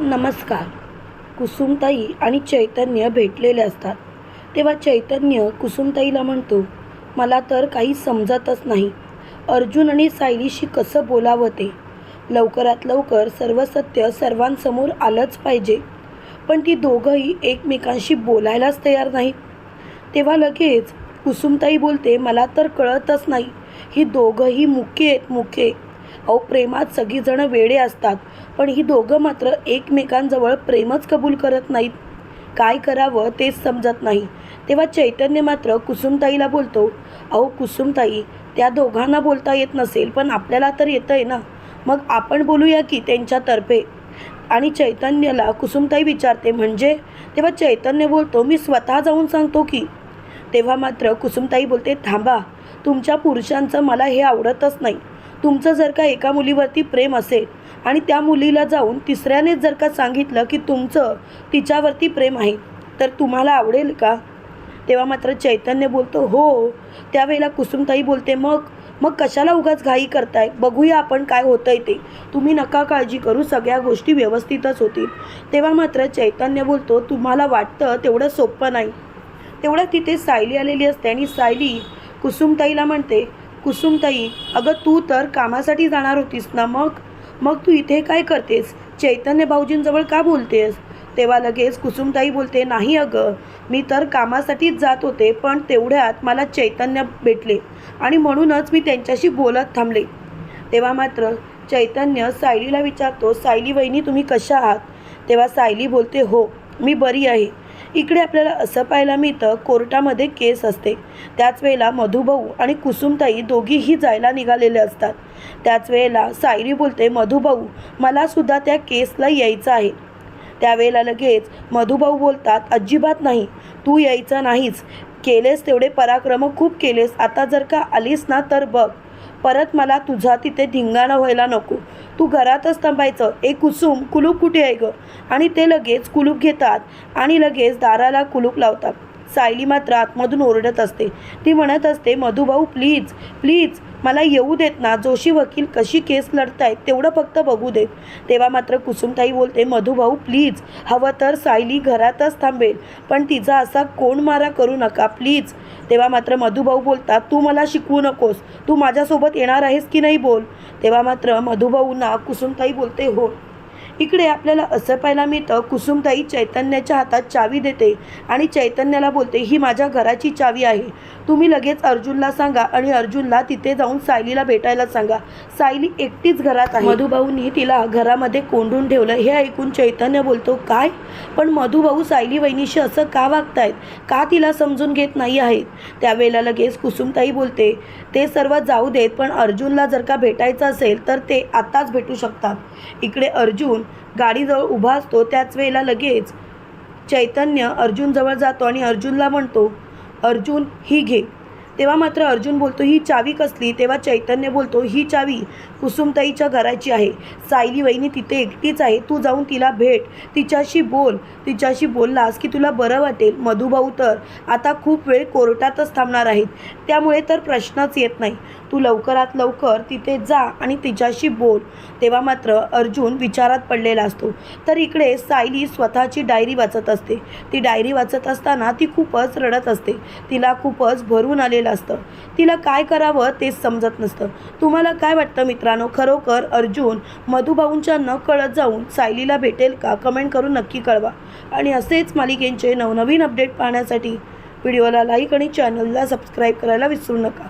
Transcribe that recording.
नमस्कार. कुसुमताई आणि चैतन्य भेटलेले असतात. तेव्हा चैतन्य कुसुमताईला म्हणतो मला तर काही समजतच नाही. अर्जुन आणि सायलीशी कसं बोलावं ते? लवकरात लवकर सर्व सत्य सर्वांसमोर आलंच पाहिजे. पण ती दोघंही एकमेकांशी बोलायलाच तयार नाहीत. तेव्हा लगेच कुसुमताई बोलते मला तर कळतच नाही. ही दोघंही मुके आहेत मुके अहो प्रेमात सगळीजणं वेडे असतात पण ही दोघं मात्र एकमेकांजवळ प्रेमच कबूल करत नाहीत. काय करावं तेच समजत नाही. तेव्हा चैतन्य मात्र कुसुमताईला बोलतो अहो कुसुमताई त्या दोघांना बोलता येत नसेल पण आपल्याला तर येतं आहे ना? मग आपण बोलूया की त्यांच्यातर्फे? आणि चैतन्यला कुसुमताई विचारते म्हणजे? तेव्हा चैतन्य बोलतो मी स्वतः जाऊन सांगतो की. तेव्हा मात्र कुसुमताई बोलते थांबा तुमच्या पुरुषांचं मला हे आवडतच नाही. तुमचं जर का एका मुलीवरती प्रेम असेल आणि त्या मुलीला जाऊन तिसऱ्यानेच जर का सांगितलं की तुमचं तिच्यावरती प्रेम आहे तर तुम्हाला आवडेल का? तेव्हा मात्र चैतन्य बोलतो हो. त्यावेळेला कुसुमताई बोलते मग मग कशाला उगाच घाई करताय? बघूया आपण काय होतंय ते. तुम्ही नका काळजी करू सगळ्या गोष्टी व्यवस्थितच होतील. तेव्हा मात्र चैतन्य बोलतो तुम्हाला वाटतं तेवढं सोपं नाही. तेवढं तिथे सायली आलेली असते आणि सायली कुसुमताईला म्हणते कुसुमताई अगं तू तर कामासाठी जाणार होतीस ना मग? मग तू इथे काय करतेस? चैतन्य भाऊजींजवळ का बोलतेस? तेव्हा लगेच कुसुमताई बोलते नाही अगं मी तर कामासाठीच जात होते पण तेवढ्यात मला चैतन्य भेटले आणि म्हणूनच मी त्यांच्याशी बोलत थांबले. तेव्हा मात्र चैतन्य सायलीला विचारतो सायली वहिनी तुम्ही कशा आहात? तेव्हा सायली बोलते हो मी बरी आहे. इकडे आपल्याला असं पाहायला मिळतं कोर्टामध्ये केस असते. त्याच वेळेला मधुभाऊ आणि कुसुमताई दोघीही जायला निघालेले असतात. त्याच वेळेला सायरी बोलते मधुभाऊ मलासुद्धा त्या केसला यायचं आहे. त्यावेळेला लगेच मधुभाऊ बोलतात अजिबात नाही तू यायचं नाहीच केलेस तेवढे पराक्रम खूप केलेस. आता जर का आलीस ना तर बघ. परत मला तुझा तिथे धिंगाणा व्हायला नको. तू घरातच थांबायचं. ए कुसुम कुलूप कुठे आहे गं? आणि ते लगेच कुलूप घेतात आणि लगेच दाराला कुलूप लावतात. सायली मात्र आतमधून ओरडत असते. ती म्हणत असते मधुभाऊ प्लीज प्लीज मला येऊ देत ना जोशी वकील कशी केस लढतायत तेवढं फक्त बघू देत. तेव्हा मात्र कुसुमताई बोलते मधुभाऊ प्लीज हवं तर सायली घरातच थांबेल पण तिचा असा कोण मारा करू नका प्लीज तेव्हा मात्र मधुभाऊ बोलतात तू मला शिकवू नकोस तू माझ्यासोबत येणार आहेस की नाही बोल. तेव्हा मात्र मधुभाऊंना कुसुमताई बोलते हो. इकडे आपल्याला असं पाहायला मिळतं कुसुमताई चैतन्याच्या हातात चावी देते आणि चैतन्याला बोलते ही माझ्या घराची चावी आहे. तुम्ही लगेच अर्जुनला सांगा आणि अर्जुनला तिथे जाऊन सायलीला भेटायला सांगा. सायली एकटीच घरात आहे. मधुभाऊंनी तिला घरामध्ये कोंडून ठेवलं. हे ऐकून चैतन्य बोलतो काय? पण मधुभाऊ सायली वहिनीशी असं का वागतायत? का तिला समजून घेत नाही आहेत? त्यावेळेला लगेच कुसुमताई बोलते ते सर्व जाऊ देत पण अर्जुनला जर का भेटायचं असेल तर ते आत्ताच भेटू शकतात. इकडे अर्जुन गाडीजवळ उभा असतो त्याच वेळेला लगेच चैतन्य अर्जुनजवळ जातो आणि अर्जुनला म्हणतो अर्जुन ही घे. तेव्हा मात्र अर्जुन बोलतो ही चावी कसली? तेव्हा चैतन्य बोलतो ही चावी कुसुमताईच्या घराची आहे. सायली वहिनी तिथे एकटीच आहे. तू जाऊन तिला भेट. तिच्याशी बोल. तिच्याशी बोललास की तुला बरं वाटेल. मधुभाऊ तर आता खूप वेळ कोर्टातच थांबणार आहेत. त्यामुळे तर प्रश्नच येत नाही. तू लवकरात लवकर तिथे जा आणि तिच्याशी बोल. तेव्हा मात्र अर्जुन विचारात पडलेला असतो. तर इकडे सायली स्वतःची डायरी वाचत असते. ती डायरी वाचत असताना ती खूपच रडत असते. तिला खूपच भरून आलेलं असतं. तिला काय करावं तेच समजत नसतं. तुम्हाला काय वाटतं मित्रांनो? खरोखर अर्जुन मधुभाऊंच्या न कळत जाऊन सायलीला भेटेल का? कमेंट करून नक्की कळवा. आणि असेच मालिकेंचे नवनवीन अपडेट पाहण्यासाठी व्हिडिओला लाईक आणि चॅनलला सबस्क्राईब करायला विसरू नका.